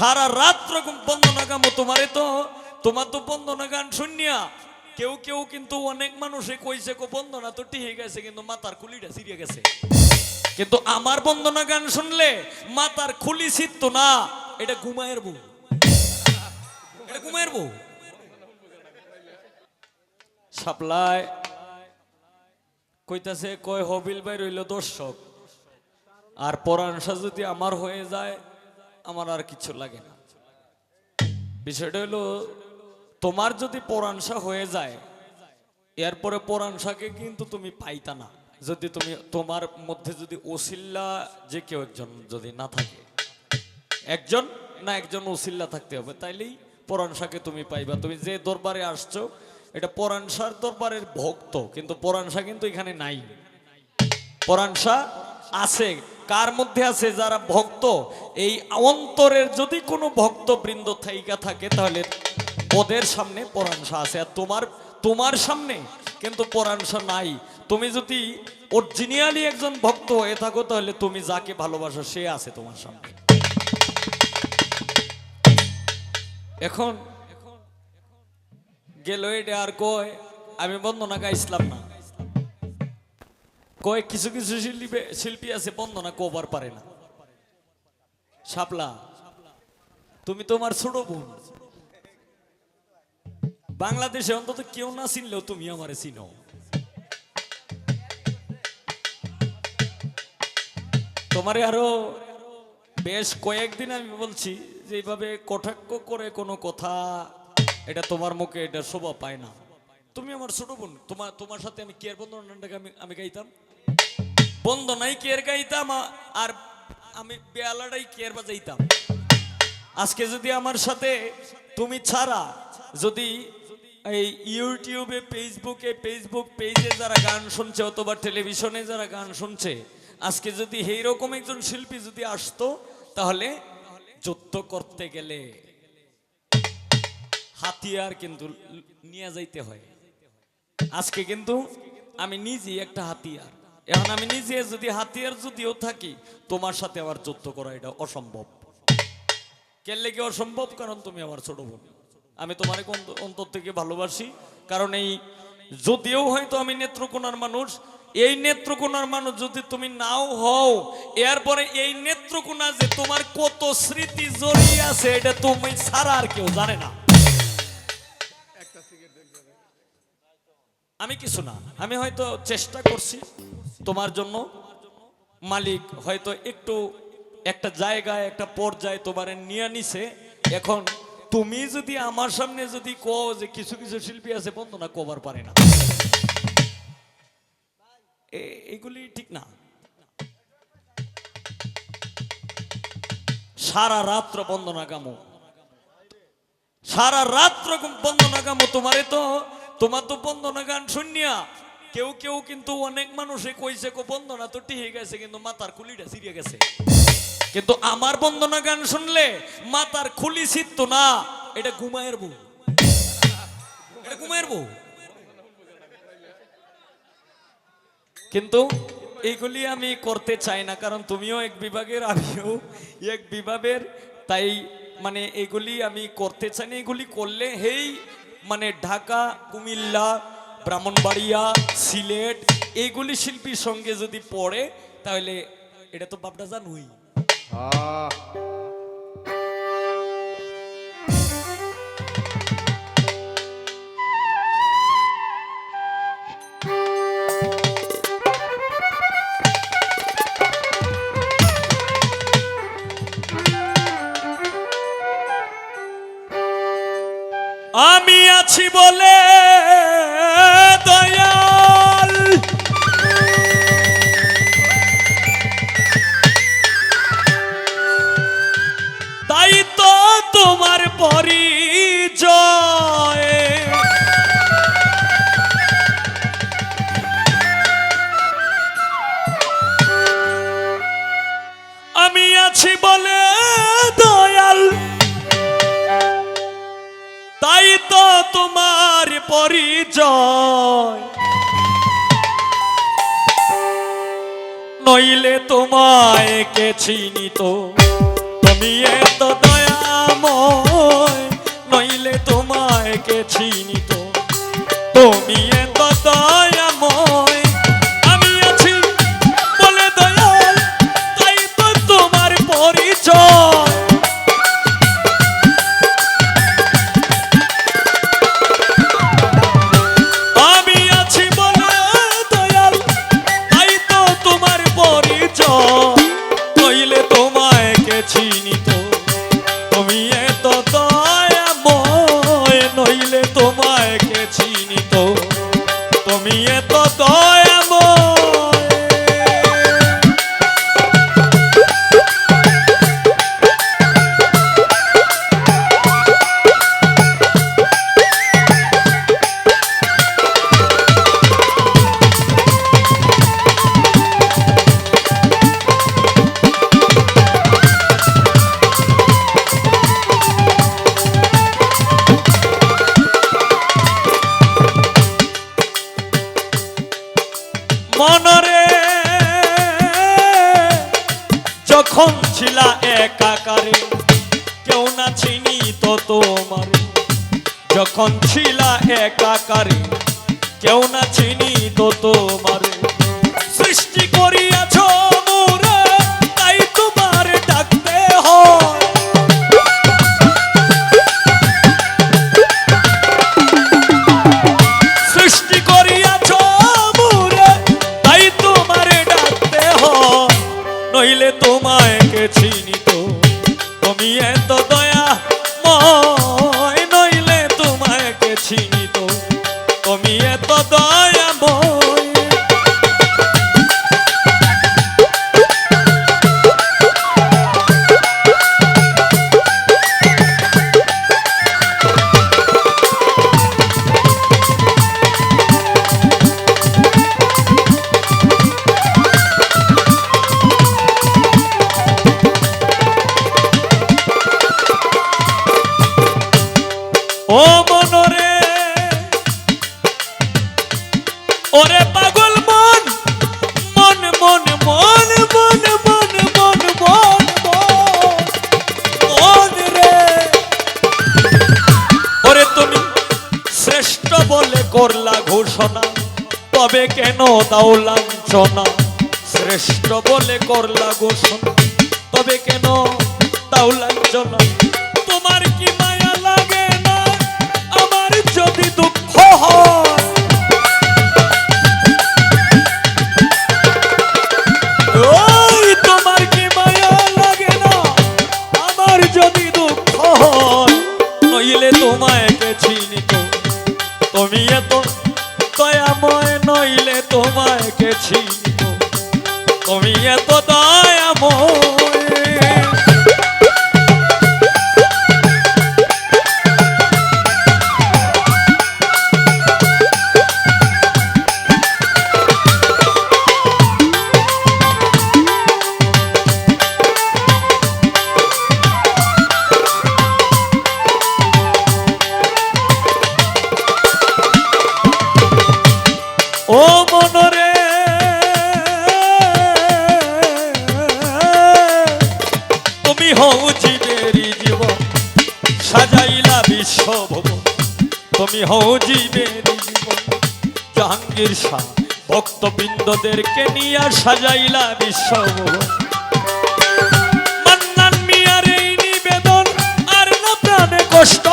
সারা রাত্র বন্দনা গামো তোমারে তো। তোমার তো বন্দনা গান শুনিয়া কেউ কেউ কিন্তু অনেক মানুষে কইছে, কো, বন্দনা তো টিহে গেছে, কিন্তু মাতার খুলিটা সিরিয়ে গেছে। কিন্তু আমার বন্দনা গান শুনলে মাতার খুলি সিদ্ধ না। এটা ঘুমায়ের বউ। এটা ঘুমায়ের বউ। সাপ্লাই কইতাছে, কয়, হবিল ভাই রইল দর্শক। আর পরাণসা যদি আমার হয়ে যায়। আমার আর কিছু লাগে না। বিষয়টা হলো, তোমার যদি পরাণসা হয়ে যায়, এরপরে পরাণসাকে কিন্তু তুমি পাইতা না। যদি তুমি, তোমার মধ্যে যদি ওসিল্লা যে কেউ একজন যদি না থাকে, একজন না একজন ওসিল্লা থাকতে হবে, তাইলেই পরাণসাকে তুমি পাইবা। তুমি যে দরবারে আসছো, এটা পরাণসার দরবারের ভক্ত, কিন্তু পরাণসা কিন্তু এখানে নাই। পরাণসা আছে, কার মধ্যে আছে? যারা ভক্ত, এই অন্তরের যদি কোনো ভক্ত বৃন্দ থাইকা থাকে, তাহলে ওদের সামনে পরাণসা আছে। আর তোমার তোমার সামনে কিন্তু পরাণসা নাই। তুমি যদি অরিজিনালি একজন ভক্ত হয়ে থাকো, তাহলে তুমি যাকে ভালোবাসো, সে আছে তোমার সামনে। এখন গেল এটা আর কয়, আমি বন্দনা গাইছিলাম না। কয় কিছু কিছু শিল্পী শিল্পী আছে, বন্দনা কোবার পারে না। শাপলা, তুমি তোমার ছোট বোন। বাংলাদেশে অন্তত কেউ না চিনলেও তুমি আমারে চিনো। তোমারে আরও বেশ কয়েকদিন আমি বলছি যে এইভাবে কটাক্ষ করে কোনো কথা, এটা তোমার মুখে এটা শোভা পায় না। তুমি আমার ছোট বোন তোমার তোমার সাথে আমি কেয়ার বন্ধনটাকে আমি আমি গাইতাম? বন্দনাই কেয়ার গাইতাম, আর আমি বেয়ালাটাই কেয়ার বাজাইতাম। আজকে যদি আমার সাথে তুমি ছাড়া, যদি এই ইউটিউবে, ফেসবুকে, ফেসবুক পেজে যারা গান শুনছে অথবা টেলিভিশনে যারা গান শুনছে, আজকে যদি এইরকম একজন শিল্পী যদি আসতো, তাহলে যুদ্ধ করতে গেলে হাতিয়ার কিন্তু নিয়ে যাইতে হয়। আজকে কিন্তু আমি নিজেই একটা হাতিয়ার। এখন আমি নিজে যদি হাতিয়ার যদিও থাকি তোমার সাথে আমার যুদ্ধ করা এটা অসম্ভব। কেলে কি অসম্ভব? কারণ তুমি আমার ছোট বোন। আমি তোমার অন্তর থেকে ভালোবাসি? কারণ এই যদিও হয়তো আমি নেত্রকোনার মানুষ এই নেত্রকোনার মানুষ যদি তুমি নাও হও এরপরে এই নেত্রকোনা যে তোমার কত স্মৃতি জড়িয়ে আছে এটা তুমি ছাড়া আর কেউ জানে না। আমি কিছু না। আমি হয়তো চেষ্টা করছি। তোমার জন্য মালিক হয়তো একটু একটা জায়গায়, একটা পর্যায়ে তোমারে নিয়ে নিছে। এখন তুমি যদি আমার সামনে যদি কো যে কিছু কিছু শিল্পী আছে বন্ধনা কবার পারে না। এগুলি ঠিক না। সারা রাত্র বন্দনা গামো। সারা রাত্র বন্দনা গামো তোমারে তো। তোমার তো বন্দনা গান শুনিয়া কেউ কেউ কিন্তু অনেক মানুষে কইছে, কো, বন্দনা তো টিহে গেছে, কিন্তু মাতার খুলিটা সিরিয়ে গেছে। কিন্তু আমার বন্দনা গান শুনলে মাতার খুলি সিদ্ধ না, এটা ঘুমায়ের বউ। এটা ঘুমায়ের বউ। কিন্তু এইগুলি আমি করতে চাই না, কারণ তুমিও এক বিভাগের, আমিও এক বিভাগের, তাই মানে এগুলি আমি করতে চাই না। এগুলি করলে হেই মানে ঢাকা, কুমিল্লা ব্রাহ্মণবাড়িয়া সিলেট এগুলি শিল্পীর সঙ্গে যদি পড়ে তাহলে এটা তো বাপটা জানুই পরিচয় আমি আছি বলে দয়াল। তাই তো তোমার পরিচয়। নইলে তোমায় কে চিনি তো চিনিত তুমি এত যখন ছিলা একাকারে, কেউ না চিনি তো তোমার। যখন ছিলা একাকারে, কেউ না চিনি তো তোমার। সৃষ্টি করি todo. করলা ঘোষণা, তবে কেন দাও লাঞ্ছনা? শ্রেষ্ঠ বলে করলা ঘোষণা, তবে কেন দাও লাঞ্ছনা? তোমার কি মায়া লাগে না? আমার যদি দুঃখ হয় তুমি জাহাঙ্গীর শাহ, ভক্তবৃন্দদেরকে নিয়ে সাজাইলা বিশ্বভুবন মান্নান মিয়ার এই নিবেদন, আর না প্রাণে কষ্ট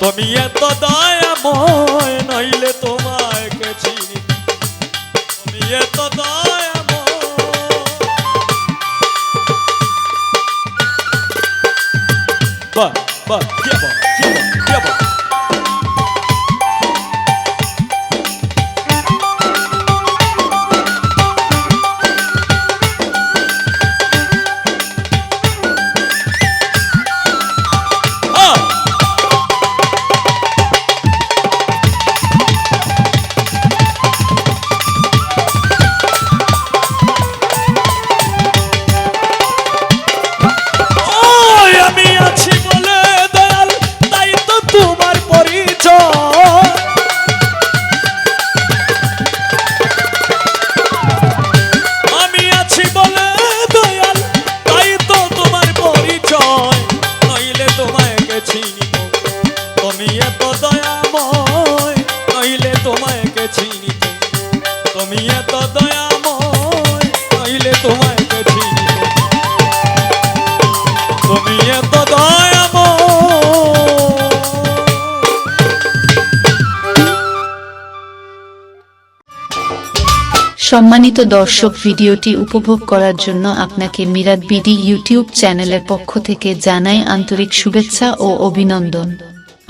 তুমি এত দয়া তুমি এত দয়াময়, নইলে তোমায় কে চিনিত। তুমি এত দয়াময়, নইলে তোমায় কে চিনিত। তুমি এত সম্মানিত দর্শক, ভিডিওটি উপভোগ করার জন্য আপনাকে মিরাদ বিডি ইউটিউব চ্যানেলের পক্ষ থেকে জানাই আন্তরিক শুভেচ্ছা ও অভিনন্দন।